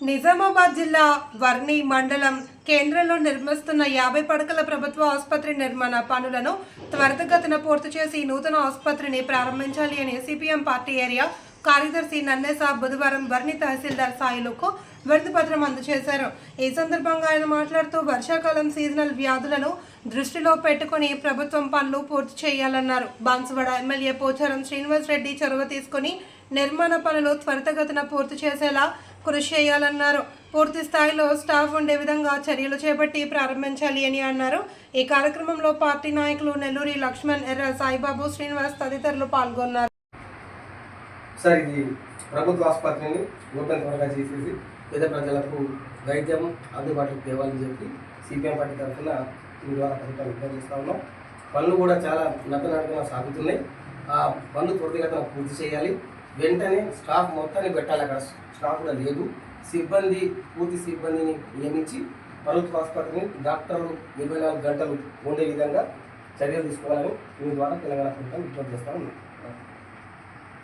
నిజామాబాద్ జిల్లా వర్ణి మండలం కేంద్రంలో నిర్మిస్తున్న యాభై పడకల ప్రభుత్వ ఆసుపత్రి నిర్మాణ పనులను త్వరితగతిన పూర్తి చేసి నూతన ఆసుపత్రిని ప్రారంభించాలి అని సిపిఎం పార్టీ ఏరియా కార్యదర్శి నన్నేసా బుధవారం వర్ణి తహసీల్దార్ సాయిలకు విడతి అందజేశారు. ఈ సందర్భంగా ఆయన మాట్లాడుతూ వర్షాకాలం సీజనల్ వ్యాధులను దృష్టిలో పెట్టుకుని ప్రభుత్వం పనులు పూర్తి చేయాలన్నారు. బాన్సువాడ ఎమ్మెల్యే పోచారం శ్రీనివాస్ రెడ్డి చొరవ తీసుకుని నిర్మాణ పనులు త్వరితగతిన పూర్తి చేసేలా కృషి చేయాలన్నారు. పూర్తి స్థాయిలో స్టాఫ్ ఉండే విధంగా చర్యలు చేపట్టి ప్రారంభించాలి అని అన్నారు. ఈ కార్యక్రమంలో పార్టీ నాయకులు నెల్లూరి లక్ష్మణ్ ఎర్ర సాయిబాబు శ్రీనివాస్ తదితరులు పాల్గొన్నారు. సార్ ఇది ప్రభుత్వ ఆసుపత్రిని నూతన త్వరగా చేసేసి పేద ప్రజలకు వైద్యం అందుబాటులో తేవాలని చెప్పి సిపిఎం పార్టీ తరఫున దీని ద్వారా ప్రభుత్వాన్ని విజ్ఞప్తి చేస్తా ఉన్నాం. పనులు కూడా చాలా నతనాటకంగా సాగుతున్నాయి. ఆ పనులు త్వరితగతన పూర్తి చేయాలి. వెంటనే స్టాఫ్ మొత్తాన్ని పెట్టాలి అక్కడ. స్టాఫ్ కూడా లేదు. సిబ్బంది పూర్తి సిబ్బందిని నియమించి ప్రభుత్వ ఆసుపత్రిని డాక్టర్లు ఇరవై నాలుగు గంటలు ఉండే విధంగా చర్యలు తీసుకోవాలని దీని ద్వారా తెలంగాణ ప్రభుత్వం విజ్ఞప్తి చేస్తా ఉన్నాం.